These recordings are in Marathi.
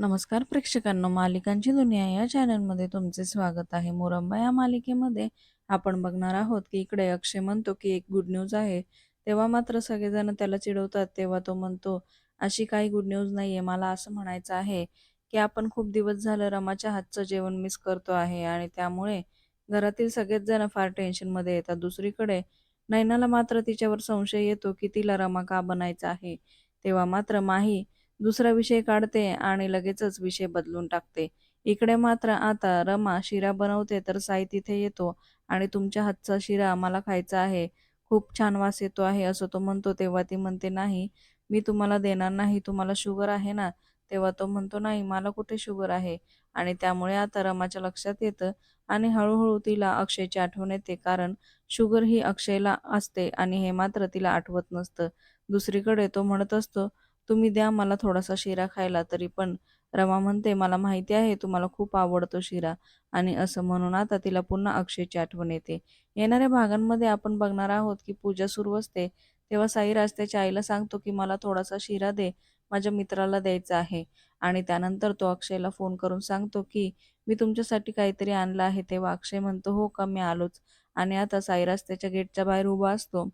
नमस्कार प्रेक्षकांनो मालिकांची दुनिया या चॅनलमध्ये तुमचे स्वागत आहे. मोरंबा या मालिकेमध्ये आपण बघणार आहोत की इकडे अक्षय म्हणतो की एक गुड न्यूज आहे. तेव्हा मात्र सगळेजण त्याला चिडवतात तेव्हा तो म्हणतो अशी काही गुड न्यूज नाही आहे मला असं म्हणायचं आहे की आपण खूप दिवस झालं रमाच्या हातचं जेवण मिस करतो आहे आणि त्यामुळे घरातील सगळेच जण फार टेन्शनमध्ये येतात. दुसरीकडे नैनाला मात्र तिच्यावर संशय येतो की तिला रमा का बनायचा आहे? तेव्हा मात्र माही दुसरा विषय काढते आणि लगेचच विषय बदलून टाकते. इकडे मात्र आता रमा शिरा बनवते तर साई तिथे येतो आणि तुमच्या हातचा शिरा मला खायचा आहे. खूप छान वास येतो आहे असं तो म्हणतो तेव्हा ती म्हणते नाही मी तुम्हाला देणार नाही. तुम्हाला शुगर आहे ना? तेव्हा तो म्हणतो नाही मला कुठे शुगर आहे? आणि त्यामुळे आता रमाच्या लक्षात येतं आणि हळूहळू तिला अक्षयची आठवण येते कारण शुगर ही अक्षयला असते आणि हे मात्र तिला आठवत नसतं. दुसरीकडे तो म्हणत असतो तुम्ही द्या मला थोडासा शिरा खायला तरी पण. रमा म्हणते मला माहिती आहे तुम्हाला खूप आवडतो शिरा. आणि असं म्हणून आता तिला पुन्हा अक्षयची आठवण येते. येणाऱ्या भागांमध्ये आपण बघणार आहोत की पूजा सुरू असते तेव्हा साईराज त्याच्या आईला सांगतो की मला थोडासा शिरा दे माझ्या मित्राला द्यायचा आहे. आणि त्यानंतर तो अक्षयला फोन करून सांगतो की मी तुमच्यासाठी काहीतरी आणलं आहे. तेव्हा अक्षय म्हणतो हो का मी आलोच. आणि आता साईराज त्याच्या गेटच्या बाहेर उभा असतो.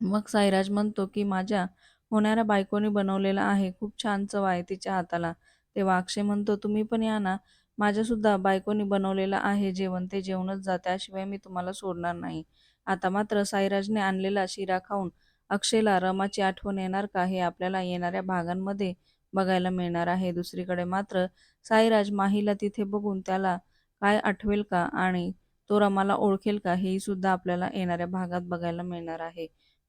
मग साईराज म्हणतो की माझ्या होणाऱ्या बायकोने बनवलेला आहे. खूप छान चव आहे तिच्या हाताला. तेव्हा अक्षय म्हणतो तुम्ही पण या ना. माझ्यासुद्धा बायकोनी बनवलेलं आहे जेवण. ते जेवणच जा. त्याशिवाय मी तुम्हाला सोडणार नाही. आता मात्र साईराजने आणलेला शिरा खाऊन अक्षयला रमाची आठवण येणार का हे आपल्याला येणाऱ्या भागांमध्ये बघायला मिळणार आहे. दुसरीकडे मात्र साईराज माहीला तिथे बघून त्याला काय आठवेल का आणि तो रमाला ओळखेल का हेही सुद्धा आपल्याला येणाऱ्या भागात बघायला मिळणार आहे.